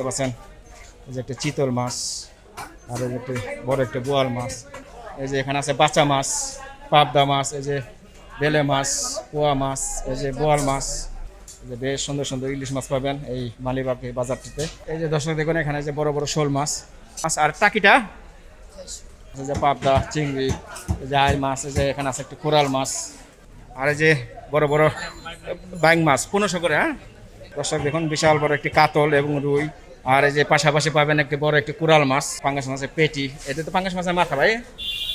দেখতে পাচ্ছেন এই যে একটা চিতল মাছ আর এই যে একটা বড় একটা বোয়াল মাছ এই যে এখানে আছে বাচ্চা মাছ পাবদা মাছ এই যে বেলে মাছ পোয়া মাছ এই যে বোয়াল মাছ এই যে বেশ সুন্দর সুন্দর ইলিশ মাছ পাবেন এই মালিবাগ এই বাজারটিতে এই যে দর্শক দেখুন এখানে যে বড় বড় শোল মাছ মাছ আর টাকিটা যে পাবদা চিংড়ি এই যে আই মাছ এই যে এখানে আছে একটা কোরাল মাছ আর এই যে বড় বড় ব্যাং মাছ পনেরোশো করে হ্যাঁ দর্শক দেখুন বিশাল বড় একটি কাতল এবং রুই আর এই যে পাশাপাশি পাবেন একটি বড় একটি কুরাল মাছ পাঙ্গাস মাছের পেটি। এটা তো পাঙ্গাস মাছের মাথা ভাই?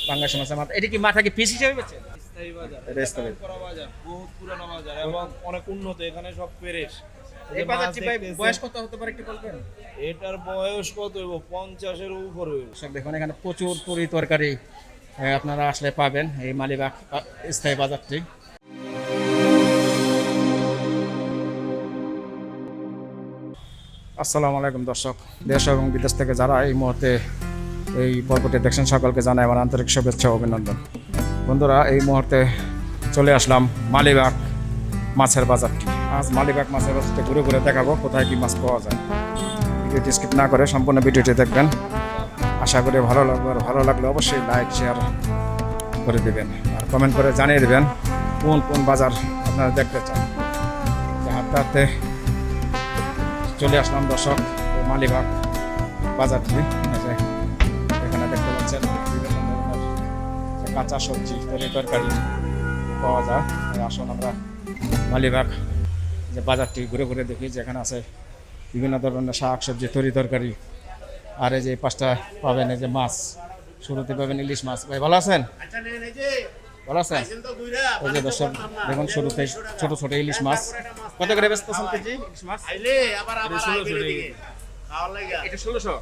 পাঙ্গাস মাছের মাথা। এটা কি মাথা কি পিস হিসেবে পুরানো অনেক উন্নত এখানে সব বয়স কত হতে পারে একটু বলবেন? এটার বয়স কত হইব? পঞ্চাশের উপর হইব। দেখুন এখানে প্রচুর তরি তরকারি আপনারা আসলে পাবেন এই মালিবাগ স্থায়ী বাজারটি। আসসালামু আলাইকুম দর্শক। দেশ এবং বিদেশ থেকে যারা এই মুহূর্তে এই পর্বটি দেখছেন, সকলকে জানাই আমার আন্তরিক শুভেচ্ছা অভিনন্দন। বন্ধুরা, এই মুহূর্তে চলে আসলাম মালিবাগ মাছের বাজারটি আজ মালিবাগ মাছের বাজারটি ঘুরে ঘুরে দেখাবো, কোথায় কী মাছ পাওয়া যায়। ভিডিওটি স্কিপ না করে সম্পূর্ণ ভিডিওটি দেখবেন। আশা করি ভালো লাগবে, আর ভালো লাগলে অবশ্যই লাইক শেয়ার করে দেবেন, আর কমেন্ট করে জানিয়ে দেবেন কোন কোন বাজার আপনারা দেখতে চান। হাঁটতে হাঁটতে চলে আসলাম দর্শক মালিবাগ এই যে এখানে দেখতে পাচ্ছেন কাঁচা সবজি তরি তরকারি পাওয়া যায়। আসুন আমরা মালিবাগ যে বাজারটি ঘুরে ঘুরে দেখি, যেখানে আছে বিভিন্ন ধরনের শাক, সবজি, তরি তরকারি। আর এই যে পাঁচটা পাবেন এই যে মাছ, শুরুতে পাবেন ইলিশ মাছ। ভাই, ভালো আছেন? ভালো আছেন? এই যে দর্শক দেখুন শুরুতে ছোট ছোট ইলিশ মাছ। কত করে ব্যস্ত আছেন কেজি? ইলিশ মাছ? আইলে আবার আবার ষোলোশো। এটা ষোলোশো।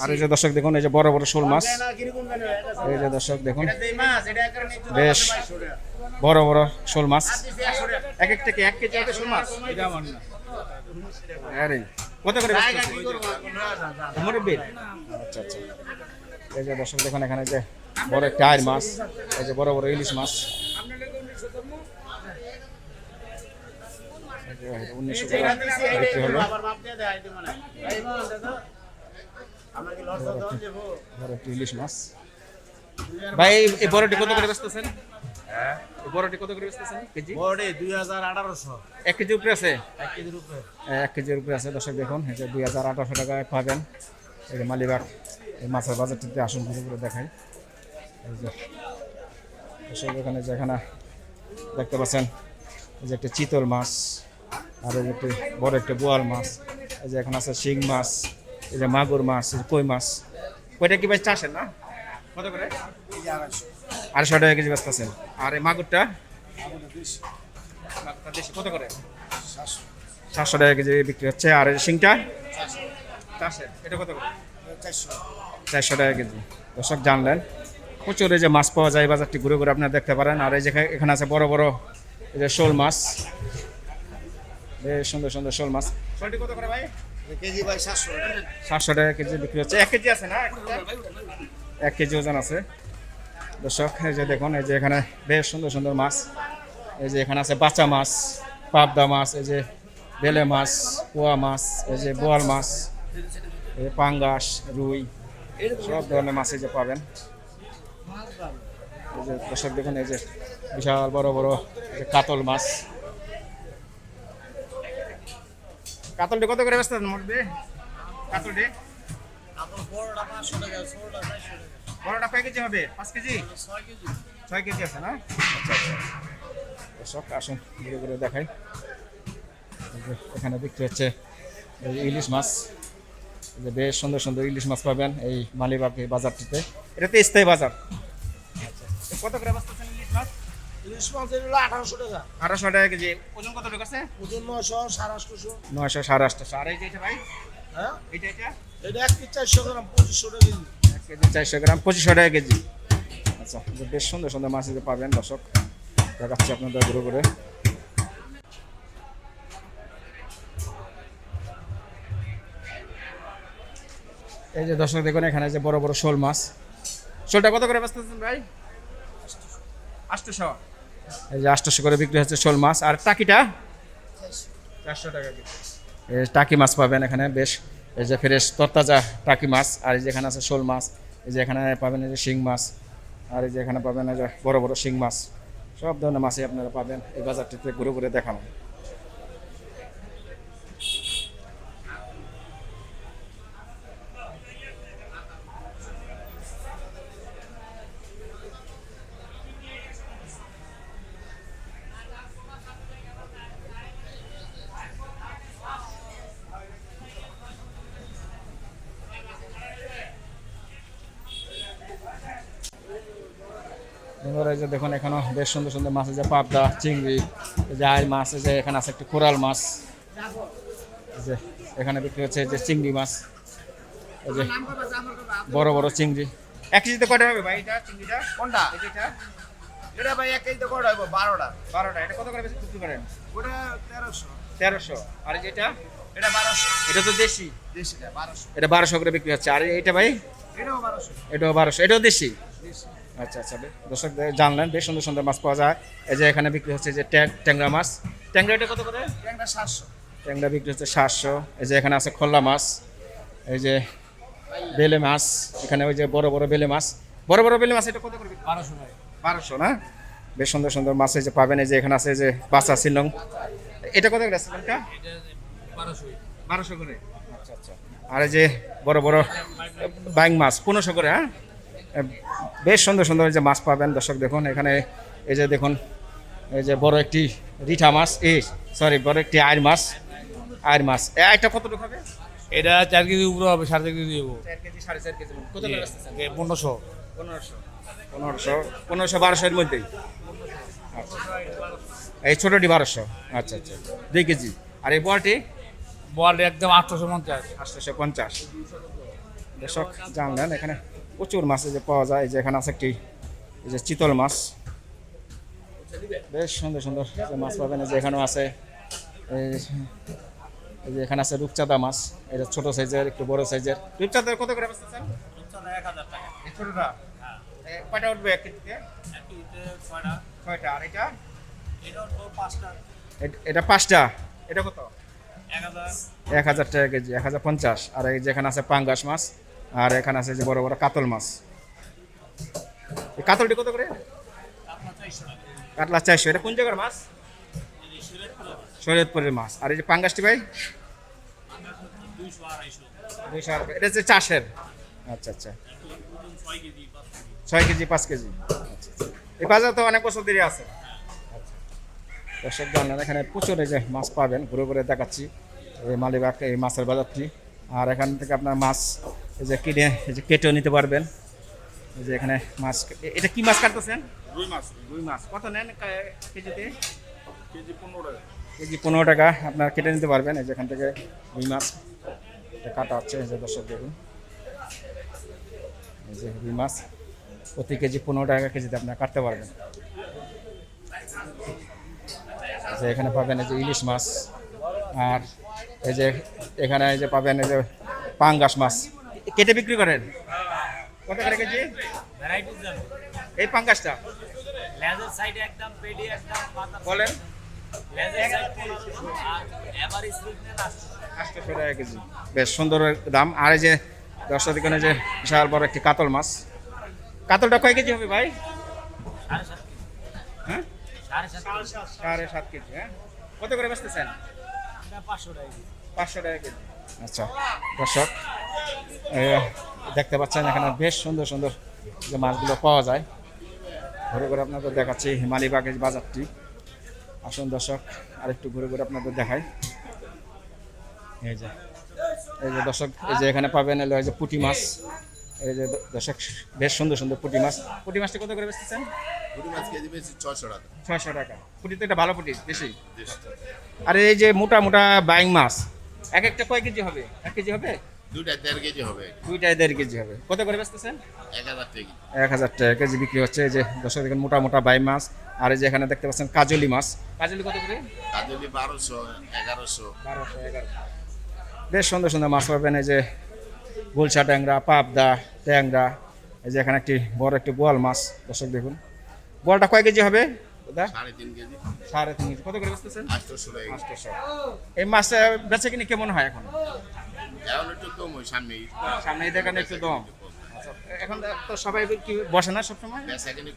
আর এই যে দর্শক দেখুন এই যে বড় বড় শোল মাছ। আছে। এই যে দর্শক দেখুন। বেশ। আছে 2200 টাকা। বড় বড় শোল মাছ। আর দিছে 100 টাকা। এক এক থেকে এক কেজি হবে শোল মাছ? এটা আমার না। আরে। কত করে আচ্ছা আচ্ছা। এই যে দর্শক দেখুন এখানে যে বড় একটা আয়ের মাছ এই যে বড় বড় ইলিশ মাছ। উনিশশো টাকা বিক্রি হলো? বড় একটা ইলিশ মাছ। ভাই এই- বড়টি কত করে বেচতেছেন? বড়টি কত করে বেচতেছেন? কেজি? বড়ি 2800 এক কেজি উপরে আছে? এক কেজির উপরে। এক কেজির উপরে আছে। দর্শক দেখুন এই যে দুই হাজার আঠারোশো টাকায় পাবেন। এই যে মালিবাগ। এই মাছের বাজারটিতে আসুন ঘুরে ঘুরে দেখাই। এখানে যেখানে দেখতে পাচ্ছেন, এই যে একটা চিতল মাছ, আর এই একটা বড় একটা বোয়াল মাছ, এই যে এখানে আছে শিং মাছ, এই যে মাগুর মাছ কই মাছ। কইটা কি ভাই চাষের না? কত করে? আড়াইশো টাকা কেজি ব্যস্ত আছেন। আর এই মাগুরটা? কত করে? সাতশো টাকা কেজি বিক্রি হচ্ছে। আর এই শিংটা? চারশো এটা কত করে? চারশো। টাকা কেজি। দর্শক জানলেন প্রচুর এই যে মাছ পাওয়া যায় বাজারটি ঘুরে ঘুরে আপনারা দেখতে পারেন। আর এই যে এখানে আছে বড় বড় এই যে শোল মাছ। বেশ সুন্দর সুন্দর শোল মাছ। শোলটি কত করে ভাই? কেজি ভাই 700 সাতশো টাকা কেজি বিক্রি হচ্ছে। এক কেজি আছে না? এক কেজি? ওজন আছে। দর্শক এই যে দেখুন এই যে এখানে বেশ সুন্দর সুন্দর মাছ। এই যে এখানে আছে বাচ্চা মাছ পাবদা মাছ এই যে বেলে মাছ পোয়া মাছ এই যে বোয়াল মাছ এই পাঙ্গাস রুই। সব ধরনের মাছ এই যে পাবেন। এই যে দর্শক দেখুন, এই যে বিশাল বড় বড় কাতল মাছ। কাতলটি কত করে ব্যস্ত মরবে কাতলটি? কয় কেজি হবে? পাঁচ কেজি? ছয় কেজি আছে না? আচ্ছা আচ্ছা। আসুন দেখাই। এখানে বিক্রি হচ্ছে ইলিশ মাছ। যে বেশ সুন্দর সুন্দর ইলিশ মাছ পাবেন এই মালিবাগ এই বাজারটিতে। এটা তো স্থায়ী বাজার। আচ্ছা কত করে বাঁচতেছেন ইলিশ মাছ? ইলিশ মাছের হলো 1800 টাকা। আঠারোশো টাকা কেজি। ওজন কত ঢুকেছে ওজন 900, 850 নয়শো সাড়ে আর এই যে এটা ভাই? হ্যাঁ? এটা এটা এটা এক কেজি 400 গ্রাম, 2500 টাকা কেজি। এক কেজি চারশো গ্রাম পঁচিশশো টাকা কেজি। আচ্ছা যে বেশ সুন্দর সুন্দর মাছ পাবেন দর্শক। দেখাচ্ছি আপনাদের ঘুরে ঘুরে। এই যে দর্শক দেখুন এখানে যে বড় বড় শোল মাছ। শোলটা কত করে বেচতেছেন ভাই? আটশোশো এই যে আটশোশো করে বিক্রি হচ্ছে শোল মাছ। আর টাকিটা? চারশো টাকা এই টাকি মাছ পাবেন এখানে বেশ। এই যে ফ্রেশ তরতাজা টাকি মাছ। আর এই যে এখানে আছে শোল মাছ এই যে এখানে পাবেন এই যে শিং মাছ। আর এই যে এখানে পাবেন এই যে বড় বড় শিং মাছ। সব ধরনের মাছই আপনারা পাবেন। এই বাজারটিতে ঘুরে ঘুরে দেখানো বন্ধুরা যে দেখুন এখানে বেশ সুন্দর সুন্দর মাছ যে পাবদা চিংড়ি যে আই মাছ যে এখানে আছে একটি কোরাল মাছ। যে এখানে বিক্রি হচ্ছে যে চিংড়ি মাছ এই যে বড় বড় চিংড়ি। এক কেজিতে কটা হবে ভাই এটা চিংড়িটা? কোনটা? এটা। এটা ভাই এক কেজিতে কটা হইব বারোটা। বারোটা। এটা কত করে বেশি? বিক্রি করেন ওটা তেরোশো। তেরোশো। আর এই যে এটা? এটা বারোশো। এটা তো দেশি। দেশিটা বারোশো। এটা বারোশো করে বিক্রি হচ্ছে। আর এটা ভাই? এটাও বারোশো। এটাও বারোশো। এটাও দেশি? দেশি। আচ্ছা আচ্ছা দর্শক জানলেন বেশ সুন্দর সুন্দর মাছ পাওয়া যায়। এই যে এখানে বিক্রি হচ্ছে যে ট্যাং ট্যাংরা মাছ। ট্যাংরা এটা কত করে? একটা সাতশো। ট্যাংরা বিক্রি হচ্ছে সাতশো। এই যে এখানে আছে খোল্লা মাছ। এই যে বেলে মাছ। এখানে ওই যে বড় বড় বেলে মাছ। বড় বড় বেলে মাছ এটা কত করে বারোশো বারোশো না? বেশ সুন্দর সুন্দর মাছ এই যে পাবেন। এই যে এখানে আছে যে বাচ্চা শিলং। এটা কত করে আছে বারোশো করে। আচ্ছা আচ্ছা। আর এই যে বড় বড় বাইং মাছ পনেরোশো করে হ্যাঁ? বেশ সুন্দর সুন্দর যে মাছ পাবেন। দর্শক দেখুন এখানে এই যে দেখুন এই যে বড় একটি রিঠা মাছ এই সরি বড় একটি আয়ের মাছ আয়ের মাছ। এটা কতটুকু হবে? এটা চার কেজি উপরে হবে সাড়ে চার কেজি দেবো চার কেজি সাড়ে চার কেজি কত পনেরোশো। পনেরোশো। পনেরোশো পনেরোশো বারোশোর মধ্যেই? আচ্ছা। এই ছোটোটি বারোশো। আচ্ছা আচ্ছা। দুই কেজি। আর এই বড়টি? বল একদম আটশোশো পঞ্চাশ। আটশোশো পঞ্চাশ। দর্শক জানলেন এখানে প্রচুর মাছ এই যে পাওয়া যায় এই যে এখানে আছে একটি এই যে চিতল মাছ। বেশ সুন্দর সুন্দর যে মাছ পাবেন এই যে এখানেও আছে এই যে এখানে আছে রূপচাঁদা মাছ এটা ছোট সাইজের একটু বড় সাইজের। রূপচাঁদা কত করে এক হাজার টাকা। এই ছোটটা? এ, কয়টা উঠবে এক কেজিতে? ছয়টা। ছয়টা আর এটা? এটা পাঁচটা। এটা কত? এক হাজার। এক হাজার টাকা কেজি এক হাজার পঞ্চাশ। আর এই যেখানে আছে পাঙ্গাস মাছ আর এখানে আছে যে বড় বড় কাতল মাছ। কাতলটি কত করে? আপনার কাতলা চারশো। এটা কোন জায়গার মাছ? শরীয়তপুরের মাছ। আর এই যে পাঙ্গাসটি ভাই? দুইশো এটা হচ্ছে চাষের। আচ্ছা আচ্ছা। ছয় কেজি, পাঁচ কেজি। আচ্ছা। এই বাজার তো অনেক বছর ধরে আছে। দর্শক জানলেন এখানে প্রচুর এই যে মাছ পাবেন। ঘুরে ঘুরে দেখাচ্ছি এই মালিবাগ এই মাছের বাজারটি। আর এখান থেকে আপনার মাছ এই যে কিনে এই যে কেটেও নিতে পারবেন এই যে এখানে মাছ এটা কি মাছ কাটতেছেন রুই মাছ রুই মাছ কত নেন কেজিতে কেজি পনেরো টাকা কেজি পনেরো টাকা আপনার কেটে নিতে পারবেন এই যে এখান থেকে রুই মাছ এটা কাটা হচ্ছে এই যে দর্শক দেখুন এই যে রুই মাছ প্রতি কেজি পনেরো টাকা কেজিতে আপনার কাটতে পারবেন যে এখানে পাবেন এই যে ইলিশ মাছ আর এই যে এখানে এই যে পাবেন এই যে পাঙ্গাস মাছ কেটে বিক্রি করেন? কত করে কেজি? এই পাঙ্গাসটা? লেজার সাইডে একদম পেডি একদম বলেন। বেশ সুন্দর দাম। আর এই যে দশটা দোকানে যে বিশাল বড় একটি কাতল মাছ। কাতলটা কয় কেজি হবে ভাই? সাড়ে সাত কেজি। হ্যাঁ? সাড়ে সাত কেজি। হ্যাঁ? কত করে বেচতেছেন? পাঁচশো টাকা কেজি। পাঁচশো টাকা কেজি। আচ্ছা দর্শক দেখতে পাচ্ছেন এখানে বেশ সুন্দর সুন্দর যে মাছগুলো পাওয়া যায়। ঘুরে ঘুরে আপনাদের দেখাচ্ছি হিমালিবাগের বাজারটি। আসুন দর্শক আরেকটু ঘুরে ঘুরে আপনাদের দেখাই। এই যে এই যে দর্শক এই যে এখানে পাবেন এলো এই যে পুঁটি মাছ। এই যে দর্শক বেশ সুন্দর সুন্দর পুঁটি মাছ। পুঁটি মাছটা কত করে বেচতেছেন? পুরি মাছ কেজি বেশি ছয়শো টাকা। ছয়শো টাকা। পুঁটি তো এটা ভালো পুঁটি বেশি আর এই যে মোটা মোটা বাইং মাছ। এক একটা কয় কেজি হবে? এক কেজি হবে? দুইটা দেড় কেজি হবে। দেড় কেজি হবে। কত করে বেচতেছেন? এক হাজার টাকা এক হাজার টাকা কেজি বিক্রি হচ্ছে। এই যে দর্শক দেখেন মোটা মোটা বাই মাছ আর এই যে এখানে দেখতে পাচ্ছেন কাজলি মাছ। কাজলি কত করে? কাজলি বারোশো এগারোশো। বারোশো বেশ সুন্দর সুন্দর মাছ পাবেন। এই যে গুলশা ট্যাংরা পাবদা ট্যাংরা এই যে এখানে একটি বড় একটি বোয়াল মাছ। দর্শক দেখুন। বোয়ালটা কয় কেজি হবে? ওটা সাড়ে তিন কেজি। সাড়ে তিন কেজি। কত করে বেচতেছেন? আটশোশো এই মাছটা বেচে কিনে কেমন হয় এখন? এখন একটু কম ওই সামনে সামনে দেখানে একটু দম আচ্ছা এখন তো সবাই কি বসে না সবসময়?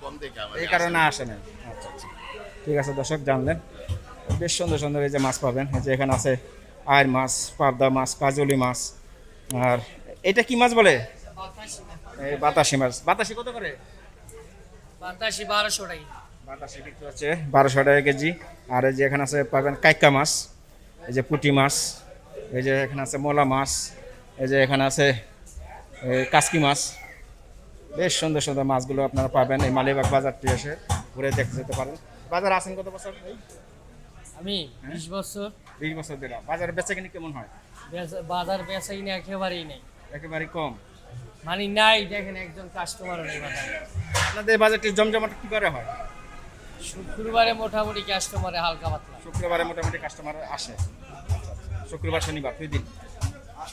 কম দেখে এই কারণে আসে না। আচ্ছা আচ্ছা। ঠিক আছে দর্শক জানলেন। বেশ সুন্দর সুন্দর এই যে মাছ পাবেন। এই যে এখানে আছে আয়ের মাছ পাবদা মাছ কাজলি মাছ। আর এটা কি মাছ বলে? বাতাসি মাছ। বাতাসি কত করে? বাতাসি বারোশো টাকা। বাতাসি বিক্রি হচ্ছে বারোশো টাকা কেজি। আর এই যে এখানে আছে পাবেন কাইকা মাছ এই যে পুঁটি মাছ এই যে এখানে আছে মোলা মাছ এই যে এখানে আছে এই কাসকি মাছ। বেশ সুন্দর সুন্দর মাছগুলো আপনারা পাবেন এই মালিবাগ বাজারটি এসে ঘুরে দেখতে যেতে পারেন। বাজার আছেন কত বছর? আমি বিশ বছর। বিশ বছর ধরে। বাজারে বেচা কিনি কেমন হয়? বেচা- বাজার বেচাই না একেবারেই নেই। একেবারে কম। মানে নাই দেখেন একজন কাস্টমার নেই আপনাদের বাজারটি জমজমাট কি করে হয়? শুক্রবারে মোটামুটি কাস্টমারে হালকা পাতলা। শুক্রবারে মোটামুটি কাস্টমার আসে। শুক্রবার শনিবার দুই দিন।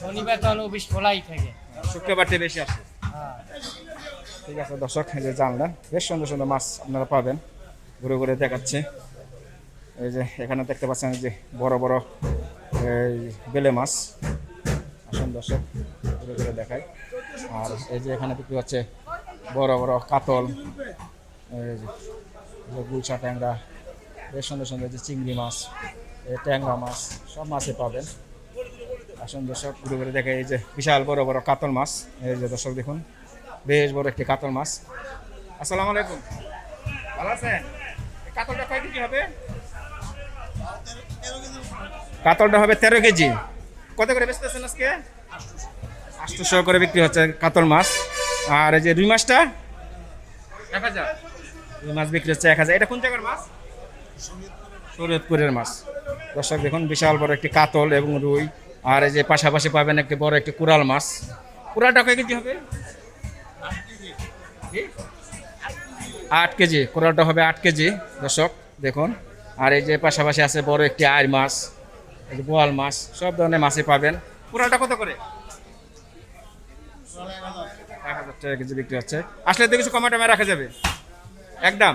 শনিবার তো অফিস খোলাই থাকে। শুক্রবারটি বেশি আসে। হ্যাঁ। ঠিক আছে দর্শক এই যে জানলেন বেশ সুন্দর সুন্দর মাছ আপনারা পাবেন। ঘুরে ঘুরে দেখাচ্ছে। এই যে এখানে দেখতে পাচ্ছেন যে বড় বড় এই বেলে মাছ। আসুন দর্শক ঘুরে ঘুরে দেখায় আর এই যে এখানে বিক্রি হচ্ছে বড় বড় কাতল। এই যে ট্যাংরা, বেশ সুন্দর সুন্দর যে চিংড়ি মাছ ট্যাংরা মাছ, সব মাছই পাবেন। আসুন দর্শক ঘুরে ঘুরে দেখে এই যে বিশাল বড় বড় কাতল মাছ, এই যে দর্শক দেখুন, বেশ বড় একটি কাতল মাছ। আসসালামু আলাইকুম। ভালো আছেন? কাতলটা কয় কেজি হবে? কাতলটা হবে তেরো কেজি। কত করে বেচতেছেন আজকে? আটশোশো করে বিক্রি হচ্ছে কাতল মাছ। আর এই যে রুই মাছটা? এক হাজার। মাছ বিক্রি হচ্ছে এক হাজার। এটা কোন জায়গার মাছ? শরীয়তপুরের মাছ। দর্শক, দেখুন, বিশাল বড় একটি কাতল এবং রুই। আর এই যে পাশাপাশি পাবেন একটি বড় একটি কুরাল মাছ। কুরালটা কয় কেজি হবে? আট কেজি। কোরালটা হবে আট কেজি। দর্শক, দেখুন। আর এই যে পাশাপাশি আছে বড় একটি আয় মাছ, এই যে বোয়াল মাছ। সব ধরনের মাছই পাবেন। কোরালটা কত করে? এক হাজার টাকা কেজি বিক্রি হচ্ছে। আসলে তো কিছু কমে টমে রাখা যাবে। একদম।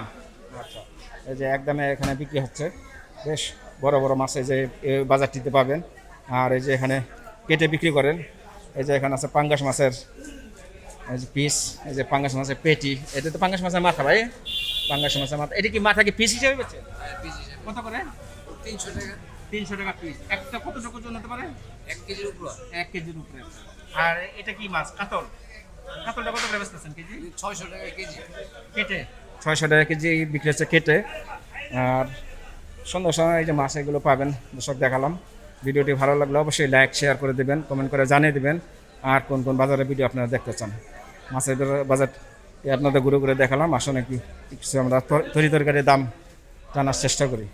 আচ্ছা এই যে একদমে এখানে বিক্রি হচ্ছে। বেশ বড় বড় মাছ এই যে বাজারটিতে পাবেন। আর এই যে এখানে কেটে বিক্রি করেন। এই যে এখানে আছে পাঙ্গাস মাছের এই যে পিস এই যে পাঙ্গাস মাছের পেটি। এটা তো পাঙ্গাস মাছের মাথা ভাই। পাঙ্গাস মাছের মাথা। এটা কি মাথা কি পিস হিসেবে বেচে কত করে? তিনশো টাকা। তিনশো টাকা পিস একটা কতটুকু ওজন হতে পারে? এক কেজির উপরে। এক কেজির উপরে। আর এটা কি মাছ? কাতল? কাতলটা কত করে বেচতেছেন কেজি? ছয়শো টাকা কেজি। কেটে? ছয়শো টাকা কেজি বিক্রি হচ্ছে কেটে। আর সুন্দর সময় এই যে মাছ এগুলো পাবেন সব দেখালাম। ভিডিওটি ভালো লাগলে অবশ্যই লাইক শেয়ার করে দেবেন কমেন্ট করে জানিয়ে দেবেন। আর কোন কোন বাজারের ভিডিও আপনারা দেখতে চান? মাছের বাজার আপনাদের ঘুরে ঘুরে দেখালাম। আসলে কি, কিছু আমরা তরি তরকারির দাম জানার চেষ্টা করি।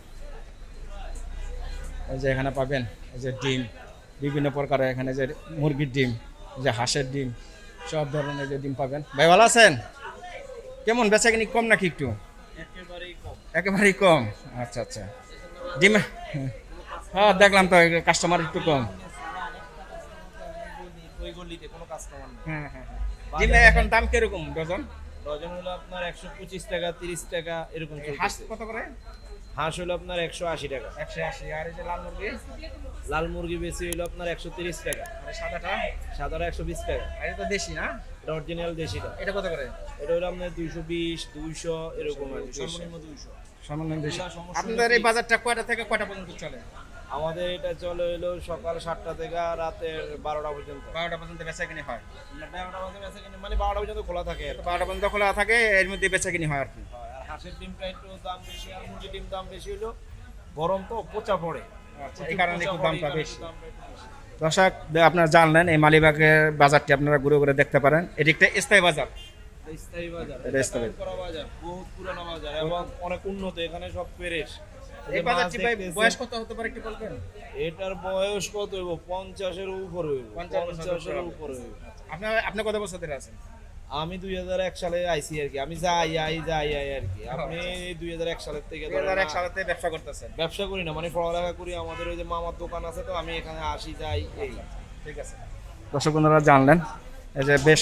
এই যে এখানে পাবেন, এই যে ডিম, বিভিন্ন প্রকারের এখানে যে মুরগির ডিম যে হাঁসের ডিম, সব ধরনের যে ডিম পাবেন। ভাই, ভালো আছেন? কেমন বেচা কিনি কম নাকি একটু? একেবারেই কম। আচ্ছা আচ্ছা। ডিম হ্যাঁ দেখলাম তো কাস্টমার একটু কম। হ্যাঁ হ্যাঁ হ্যাঁ। ডিমে এখন দাম কীরকম ডজন? ডজন হলো আপনার একশো পঁচিশ টাকা তিরিশ টাকা এরকম হাঁস কত করে? হাঁস হলো আপনার একশো আশি টাকা। একশো আশি আর এই যে লাল মুরগি? লাল মুরগি বেশি হলো আপনার একশো তিরিশ টাকা। আর সাদাটা? সাদাটা একশো বিশ টাকা। এটা তো দেশি না? এটা অরিজিনাল দেশিটা এটা কত করে? এটা হলো আপনার দুইশো বিশ দুইশো এরকম আর কি, সর্বনিম্ন দুইশো। সর্বনিম্ন সমস্যা আপনাদের এই বাজারটা কয়টা থেকে কয়টা পর্যন্ত চলে? আমাদের এটা চলে হলো সকাল সাতটা থেকে রাতের বারোটা পর্যন্ত। বারোটা পর্যন্ত বেচা কিনি হয় বারোটা বাজে বেচে কিনে মানে বারোটা পর্যন্ত খোলা থাকে বারোটা পর্যন্ত খোলা থাকে এর মধ্যে বেচা কিনি হয় আর কি। আর হাঁসের ডিমটা একটু দাম বেশি আর মুরগির ডিম দাম বেশি হলো। গরম তো পচা পড়ে। আচ্ছা এই কারণে একটু দামটা বেশি। দর্শক আপনারা জানলেন এই মালিবাগের বাজারটি আপনারা ঘুরে ঘুরে দেখতে পারেন। এটি একটা স্থায়ী বাজার। স্থায়ী বাজার। স্থায়ী। বাজার বহুত পুরানো বাজার এবং অনেক উন্নত এখানে সব পেরেস এই বাজারটি ভাই বয়স কত হতে পারে একটু বলবেন? এটার বয়স কত হইব? পঞ্চাশের উপরে হইব। পঞ্চাশ এর উপরে হইব। আপনি কত বছর ধরে আছেন? আমি দুই হাজার এক সালে আইসি আর কি। আমি যাই আই যাই আই আর কি। আপনি দুই হাজার এক সালের থেকে দুই হাজার এক আ- থেকে ব্যবসা করতেছেন? ব্যবসা করি না মানে পড়ালেখা করি। আমাদের ওই যে মামার দোকান আছে তো আমি এখানে আসি যাই এই। ঠিক আছে। দর্শক বন্ধুরা জানলেন এই যে বেশ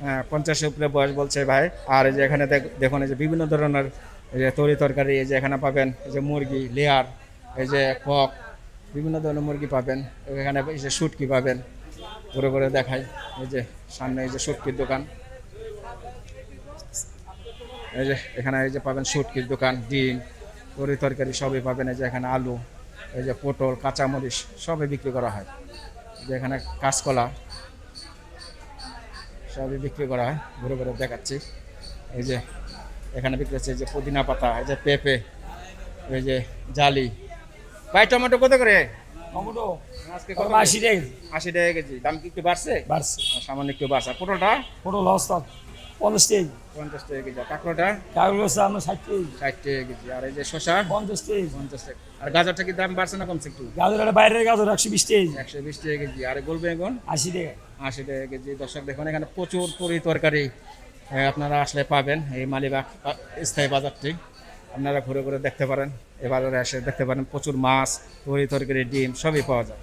হ্যাঁ, পঞ্চাশের উপরে বয়স বলছে ভাই। আর এই যে এখানে দেখ- দেখুন এই যে বিভিন্ন ধরনের এই যে তরি তরকারি এই যে এখানে পাবেন এই যে মুরগি লেয়ার এই যে কক বিভিন্ন ধরনের মুরগি পাবেন। এখানে এই যে শুটকি পাবেন ঘুরে ঘুরে দেখাই এই যে সামনে এই যে শুটকির দোকান এই যে এখানে এই যে পাবেন শুটকির দোকান ডিম তরি তরকারি সবই পাবেন এই যে এখানে আলু এই যে পটল কাঁচামরিচ সবই বিক্রি করা হয় যে এখানে কাঁচকলা সবই বিক্রি করা হয় ঘুরে ঘুরে দেখাচ্ছি এই যে এখানে বিক্রি হচ্ছে এই যে পুদিনা পাতা এই যে পেঁপে এই যে জালি ভাই টমেটো কত করে টমেটো আজকে কত আশি টাকা আশি টাকা কেজি। দাম কি একটু বাড়ছে? বাড়ছে। সামান্য একটু বাড়ছে। পটলটা? পটল পঞ্চাশ টাকা কেজি। পঞ্চাশ টাকা কেজি। আর কাঁকড়াটা? কাগজ হচ্ছে আপনার ষাট টাকা ষাট টাকা কেজি। আর এই যে পঞ্চাশ টাকা পঞ্চাশ টাকা। আর গাজরটা কি দাম বাড়ছে না কমছে একটু? গাজর একটা বাইরের গাজর একশো বিশ টাকা একশো বিশ টাকা কেজি। আর গোল বেগুন? আশি টাকা। আশি টাকা কেজি। দর্শক দেখুন এখানে প্রচুর তরি তরকারি আপনারা আসলে পাবেন এই মালিবাগ স্থায়ী বাজারটি। আপনারা ঘুরে ঘুরে দেখতে পারেন। এ বাজারে এসে দেখতে পারেন প্রচুর মাছ তরি তরকারি ডিম সবই পাওয়া যায়।